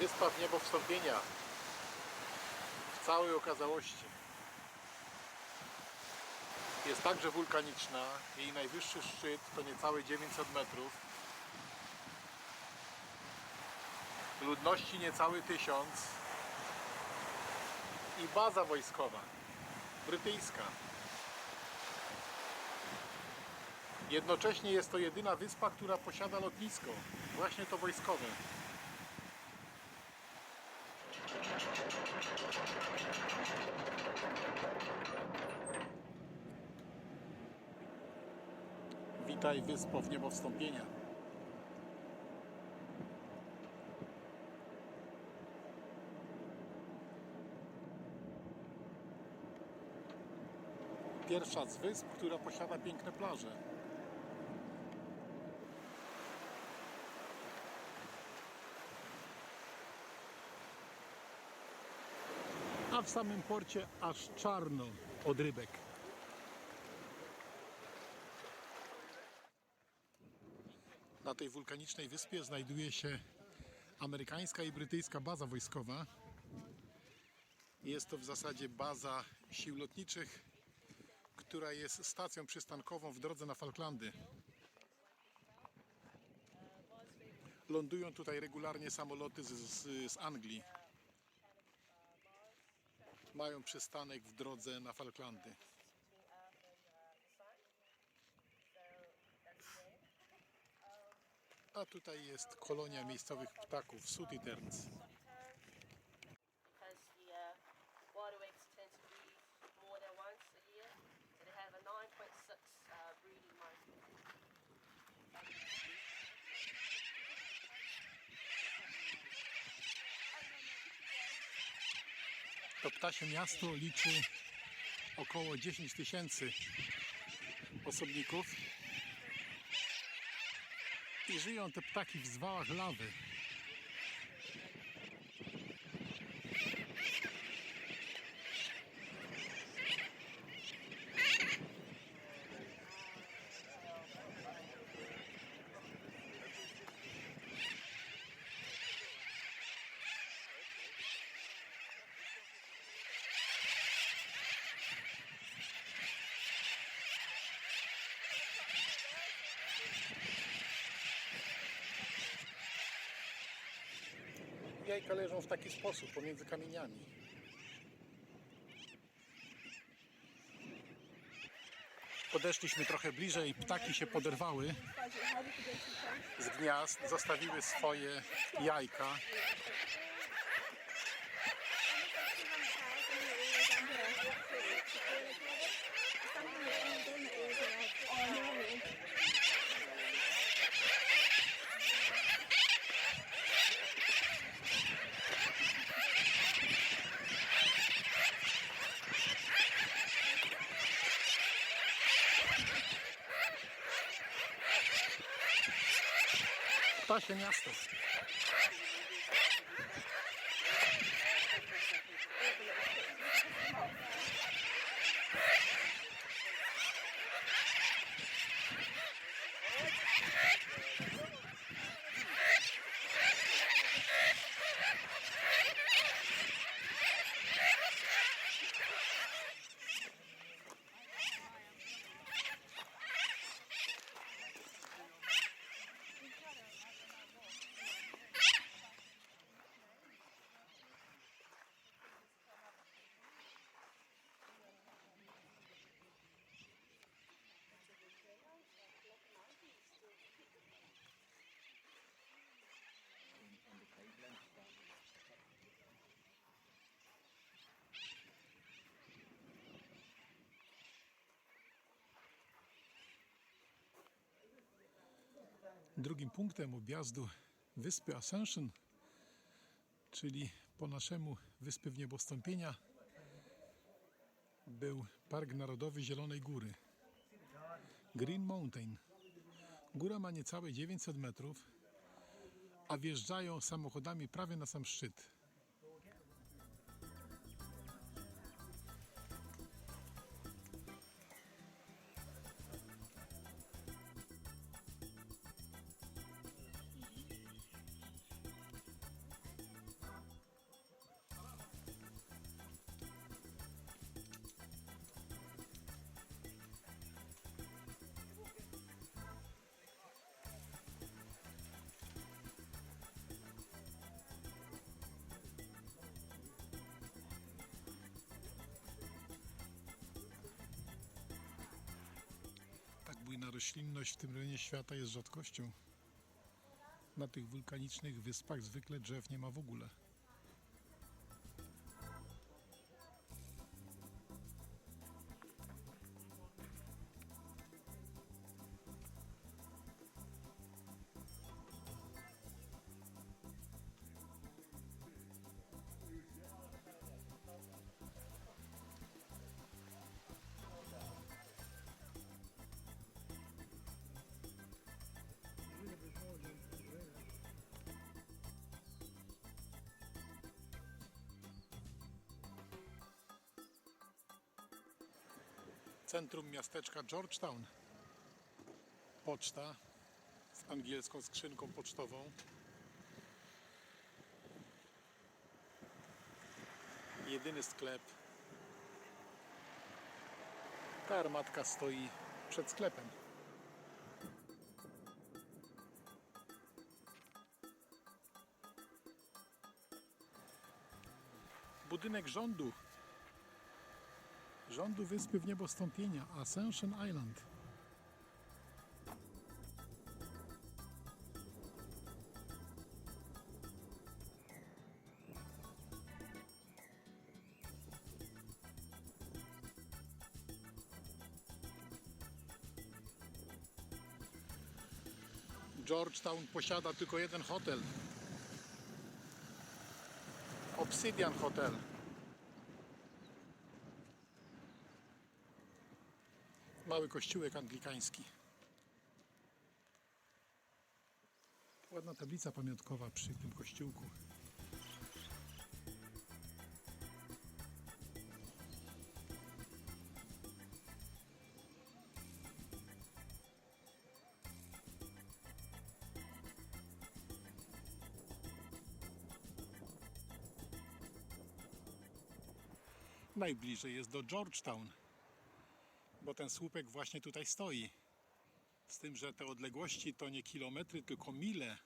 Wyspa w niebo wstąpienia w całej okazałości. Jest także wulkaniczna. Jej najwyższy szczyt to niecałe 900 metrów. Ludności niecały tysiąc. I baza wojskowa brytyjska. Jednocześnie jest to jedyna wyspa, która posiada lotnisko. Właśnie to wojskowe. Witaj wyspo w niebo wstąpienia. Pierwsza z wysp, która posiada piękne plaże. W samym porcie aż czarno od rybek. Na tej wulkanicznej wyspie znajduje się amerykańska i brytyjska baza wojskowa. Jest to w zasadzie baza sił lotniczych, która jest stacją przystankową w drodze na Falklandy. Lądują tutaj regularnie samoloty z, z, z Anglii. Mają przystanek w drodze na Falklandy. A tutaj jest kolonia miejscowych ptaków, sooty To ptasie miasto liczy około 10 tysięcy osobników i żyją te ptaki w zwałach lawy. Jajka leżą w taki sposób pomiędzy kamieniami. Podeszliśmy trochę bliżej, ptaki się poderwały z gniazd, zostawiły swoje jajka. Ptasie miasto. Drugim punktem objazdu wyspy Ascension, czyli po naszemu wyspy w niebostąpienia, był Park Narodowy Zielonej Góry. Green Mountain. Góra ma niecałe 900 metrów, a wjeżdżają samochodami prawie na sam szczyt. Roślinność w tym rejonie świata jest rzadkością. Na tych wulkanicznych wyspach zwykle drzew nie ma w ogóle. Centrum miasteczka Georgetown. Poczta z angielską skrzynką pocztową. Jedyny sklep. Ta armatka stoi przed sklepem. Budynek rządu rządu wyspy w niebostąpienia Ascension Island. Georgetown posiada tylko jeden hotel. Obsidian Hotel. Mały kościółek anglikański. Ładna tablica pamiątkowa przy tym kościółku. Najbliżej jest do Georgetown bo ten słupek właśnie tutaj stoi. Z tym, że te odległości to nie kilometry, tylko mile.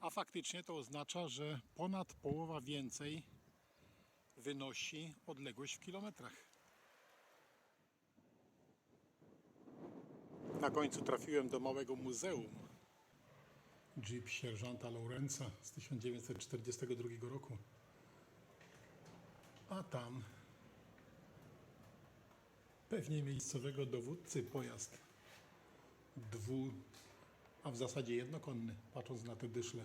A faktycznie to oznacza, że ponad połowa więcej wynosi odległość w kilometrach. Na końcu trafiłem do małego muzeum. Jeep sierżanta Lawrence'a z 1942 roku. A tam pewnie miejscowego dowódcy pojazd dwu, a w zasadzie jednokonny, patrząc na te dyszle.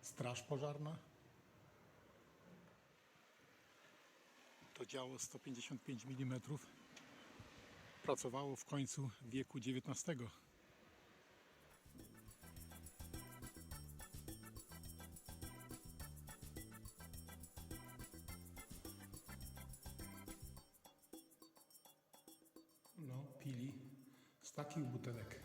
Straż pożarna. To działo 155 mm. Pracowało w końcu wieku XIX. Takich butelek.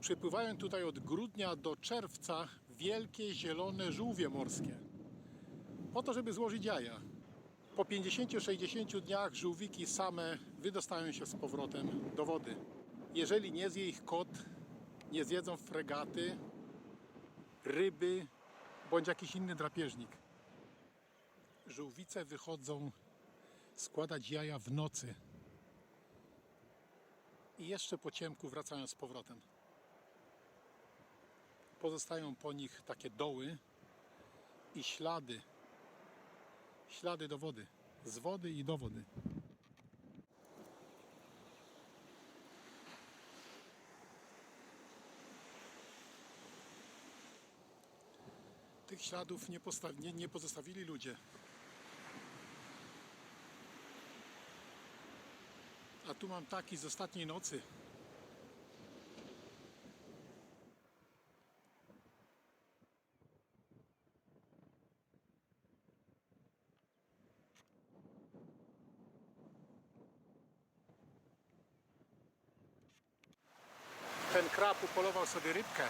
Przypływają tutaj od grudnia do czerwca wielkie zielone żółwie morskie. Po to, żeby złożyć jaja. Po 50-60 dniach żółwiki same wydostają się z powrotem do wody. Jeżeli nie zje ich kot, nie zjedzą fregaty, ryby bądź jakiś inny drapieżnik. Żółwice wychodzą składać jaja w nocy i jeszcze po ciemku wracają z powrotem. Pozostają po nich takie doły i ślady ślady do wody. Z wody i do wody. Tych śladów nie, nie, nie pozostawili ludzie. A tu mam taki z ostatniej nocy. upolował sobie rybkę.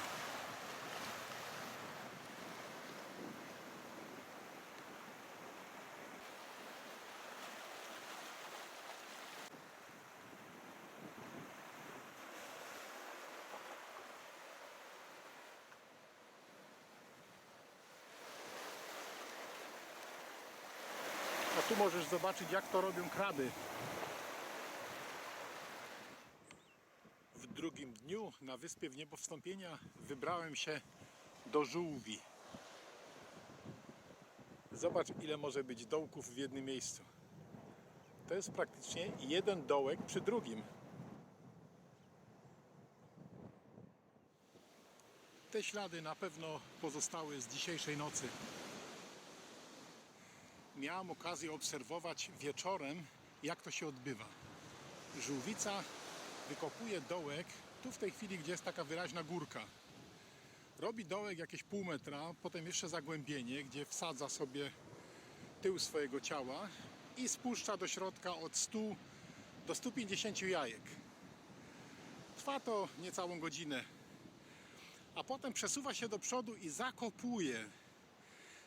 A tu możesz zobaczyć jak to robią kraby. Drugim dniu na wyspie w niebo wybrałem się do żółwi. Zobacz ile może być dołków w jednym miejscu. To jest praktycznie jeden dołek przy drugim. Te ślady na pewno pozostały z dzisiejszej nocy. Miałem okazję obserwować wieczorem, jak to się odbywa. Żółwica wykopuje dołek tu w tej chwili, gdzie jest taka wyraźna górka. Robi dołek jakieś pół metra, potem jeszcze zagłębienie, gdzie wsadza sobie tył swojego ciała i spuszcza do środka od 100 do 150 jajek. Trwa to niecałą godzinę. A potem przesuwa się do przodu i zakopuje.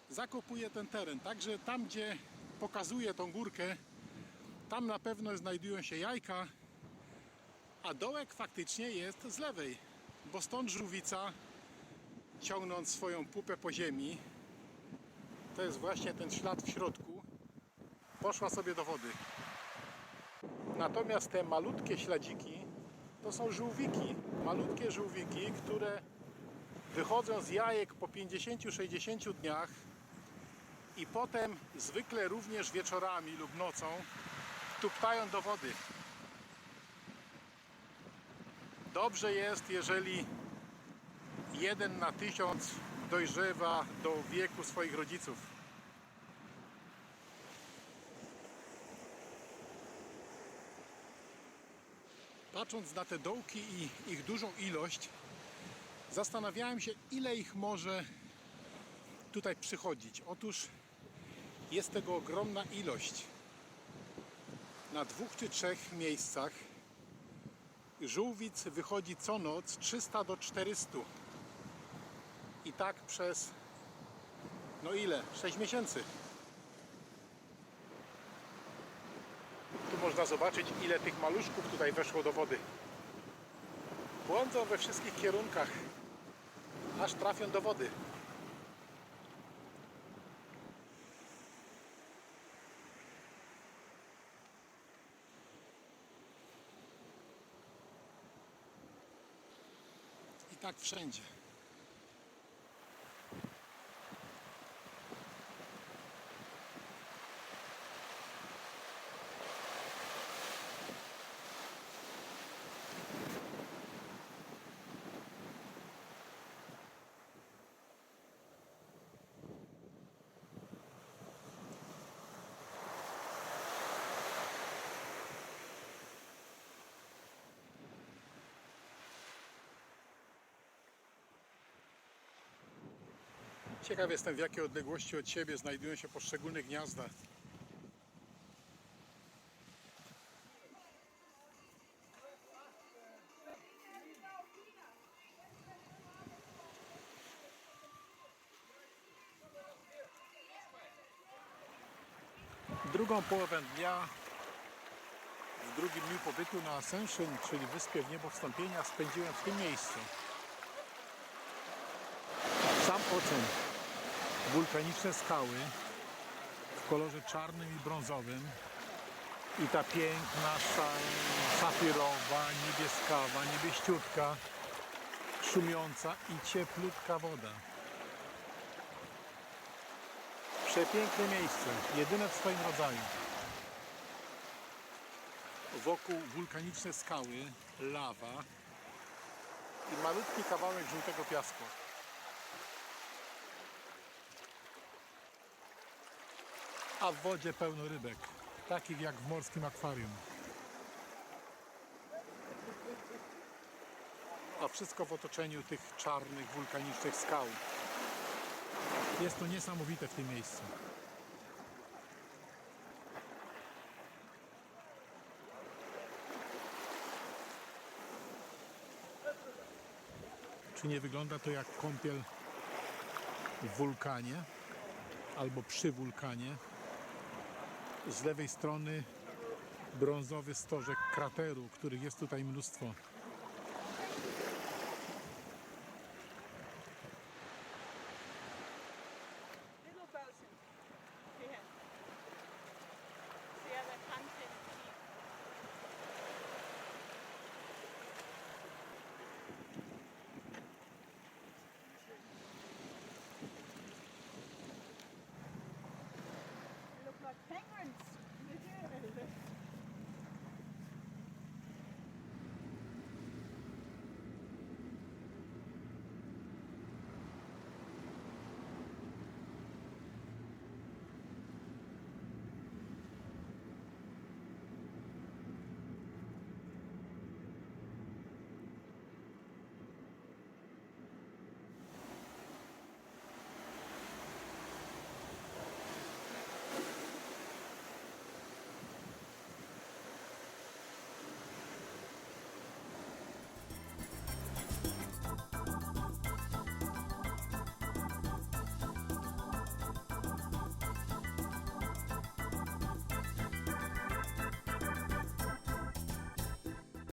Zakopuje ten teren. Także tam, gdzie pokazuje tą górkę, tam na pewno znajdują się jajka, a dołek faktycznie jest z lewej, bo stąd żółwica, ciągnąc swoją pupę po ziemi, to jest właśnie ten ślad w środku, poszła sobie do wody. Natomiast te malutkie śladziki to są żółwiki, malutkie żółwiki, które wychodzą z jajek po 50-60 dniach i potem zwykle również wieczorami lub nocą tuptają do wody. Dobrze jest, jeżeli jeden na tysiąc dojrzewa do wieku swoich rodziców. Patrząc na te dołki i ich dużą ilość, zastanawiałem się, ile ich może tutaj przychodzić. Otóż jest tego ogromna ilość. Na dwóch czy trzech miejscach żółwic wychodzi co noc 300 do 400. I tak przez no ile? 6 miesięcy. Tu można zobaczyć ile tych maluszków tutaj weszło do wody. Błądzą we wszystkich kierunkach, aż trafią do wody. Tak wszędzie. Ciekaw jestem w jakiej odległości od siebie znajdują się poszczególne gniazda. Drugą połowę dnia w drugim dniu pobytu na Ascension, czyli wyspie w niebo wstąpienia, spędziłem w tym miejscu. Sam ocen wulkaniczne skały w kolorze czarnym i brązowym i ta piękna, szafirowa, niebieskawa, niebieściutka, szumiąca i cieplutka woda. Przepiękne miejsce, jedyne w swoim rodzaju. Wokół wulkaniczne skały, lawa i malutki kawałek żółtego piasku. A w wodzie pełno rybek, takich jak w morskim akwarium. A wszystko w otoczeniu tych czarnych, wulkanicznych skał. Jest to niesamowite w tym miejscu. Czy nie wygląda to jak kąpiel w wulkanie albo przy wulkanie? Z lewej strony brązowy stożek krateru, których jest tutaj mnóstwo.